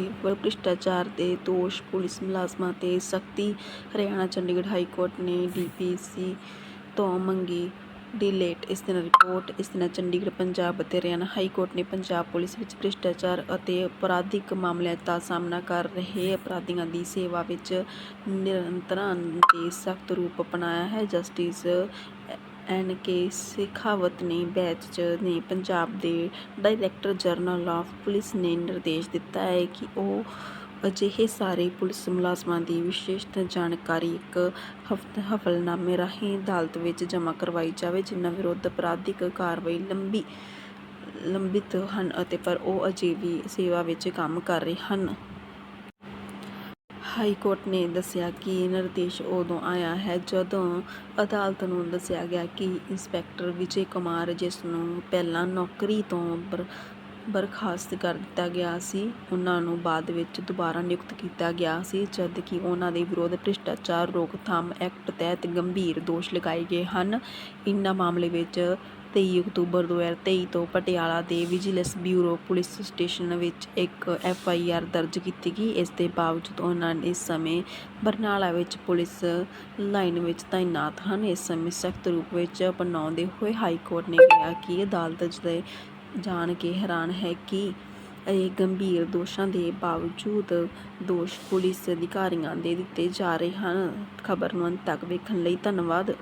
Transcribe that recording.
ਅਤੇ ਭ੍ਰਿਸ਼ਟਾਚਾਰ ਦੇ ਦੋਸ਼, ਪੁਲਿਸ ਮੁਲਾਜ਼ਮਾਂ 'ਤੇ ਸਖਤੀ। ਹਰਿਆਣਾ ਚੰਡੀਗੜ੍ਹ ਹਾਈ ਕੋਰਟ ਨੇ ਡੀਪੀਸੀ ਤੋਂ ਮੰਗੀ ਡਿਲੇਟ। ਇਸ ਦਿਨ ਰਿਪੋਰਟ, ਇਸ ਦਿਨ ਚੰਡੀਗੜ੍ਹ, ਪੰਜਾਬ ਅਤੇ ਹਰਿਆਣਾ ਹਾਈ ਕੋਰਟ ਨੇ ਪੰਜਾਬ ਪੁਲਿਸ ਵਿੱਚ ਭ੍ਰਿਸ਼ਟਾਚਾਰ ਅਤੇ ਅਪਰਾਧਿਕ ਮਾਮਲਿਆਂ ਦਾ ਸਾਹਮਣਾ ਕਰ ਰਹੇ ਅਪਰਾਧੀਆਂ ਦੀ ਸੇਵਾ ਵਿੱਚ ਨਿਯੰਤਰਣ 'ਤੇ ਸਖਤ ਰੂਪ ਅਪਣਾਇਆ ਹੈ। ਜਸਟਿਸ ਐਨ ਕੇ ਸੇਖਾਵਤ ਨੇ ਬੈਂਚ ਨੇ ਪੰਜਾਬ ਦੇ ਡਾਇਰੈਕਟਰ ਜਨਰਲ ਆਫ ਪੁਲਿਸ ਨੇ ਨਿਰਦੇਸ਼ ਦਿੱਤਾ ਹੈ ਕਿ ਉਹ ਅਜਿਹੇ ਸਾਰੇ ਪੁਲਿਸ ਮੁਲਾਜ਼ਮਾਂ ਦੀ ਵਿਸ਼ੇਸ਼ ਜਾਣਕਾਰੀ ਇੱਕ ਹਫਤ ਹਫਲਨਾਮੇ ਰਾਹੀਂ ਅਦਾਲਤ ਵਿੱਚ ਜਮ੍ਹਾਂ ਕਰਵਾਈ ਜਾਵੇ, ਜਿਨ੍ਹਾਂ ਵਿਰੁੱਧ ਅਪਰਾਧਿਕ ਕਾਰਵਾਈ ਲੰਬੀ, ਲੰਬਿਤ ਹਨ ਅਤੇ ਪਰ ਉਹ ਅਜੇ ਵੀ ਸੇਵਾ ਵਿੱਚ ਕੰਮ ਕਰ ਰਹੇ ਹਨ। ਹਾਈ ਕੋਰਟ ਨੇ ਦੱਸਿਆ ਕਿ ਨਿਰਦੇਸ਼ ਉਦੋਂ ਆਇਆ ਹੈ ਜਦੋਂ ਅਦਾਲਤ ਨੂੰ ਦੱਸਿਆ ਗਿਆ ਕਿ ਇੰਸਪੈਕਟਰ ਵਿਜੇ ਕੁਮਾਰ, ਜਿਸ ਨੂੰ ਪਹਿਲਾਂ ਨੌਕਰੀ ਤੋਂ ਬਰ, ਬਰਖਾਸਤ ਕਰ ਦਿੱਤਾ ਗਿਆ ਸੀ, ਉਹਨਾਂ ਨੂੰ ਬਾਅਦ ਵਿੱਚ ਦੁਬਾਰਾ ਨਿਯੁਕਤ ਕੀਤਾ ਗਿਆ ਸੀ ਜਦ ਕਿ ਉਹਨਾਂ ਦੇ ਵਿਰੁੱਧ ਭ੍ਰਿਸ਼ਟਾਚਾਰ ਰੋਕਥਾਮ ਐਕਟ ਤਹਿਤ ਗੰਭੀਰ ਦੋਸ਼ ਲਗਾਏ ਗਏ ਹਨ। ਇਨ੍ਹਾਂ ਮਾਮਲੇ ਵਿੱਚ 23 ਅਕਤੂਬਰ 2023 ਤੋਂ ਪਟਿਆਲਾ ਦੇ ਵਿਜੀਲੈਂਸ ਬਿਊਰੋ ਪੁਲਿਸ ਸਟੇਸ਼ਨ ਵਿੱਚ ਇੱਕ ਐਫ ਆਈ ਆਰ ਦਰਜ ਕੀਤੀ ਗਈ। ਇਸ ਦੇ ਬਾਵਜੂਦ ਉਹਨਾਂ ਇਸ ਸਮੇਂ ਬਰਨਾਲਾ ਵਿੱਚ ਪੁਲਿਸ ਲਾਈਨ ਵਿੱਚ ਤਾਇਨਾਤ ਹਨ। ਇਸ ਸਮੇਂ ਸਖਤ ਰੂਪ ਵਿੱਚ ਅਪਣਾਉਂਦੇ ਹੋਏ ਹਾਈ ਕੋਰਟ ਨੇ ਕਿਹਾ ਕਿ ਅਦਾਲਤ ਦੇ ਜਾਣ ਕੇ ਹੈਰਾਨ ਹੈ ਕਿ ਇਹ ਗੰਭੀਰ ਦੋਸ਼ਾਂ ਦੇ ਬਾਵਜੂਦ ਦੋਸ਼ ਪੁਲਿਸ ਅਧਿਕਾਰੀਆਂ ਦੇ ਦਿੱਤੇ ਜਾ ਰਹੇ ਹਨ। ਖਬਰ ਨੂੰ ਅੰਤ ਤੱਕ ਵੇਖਣ ਲਈ ਧੰਨਵਾਦ।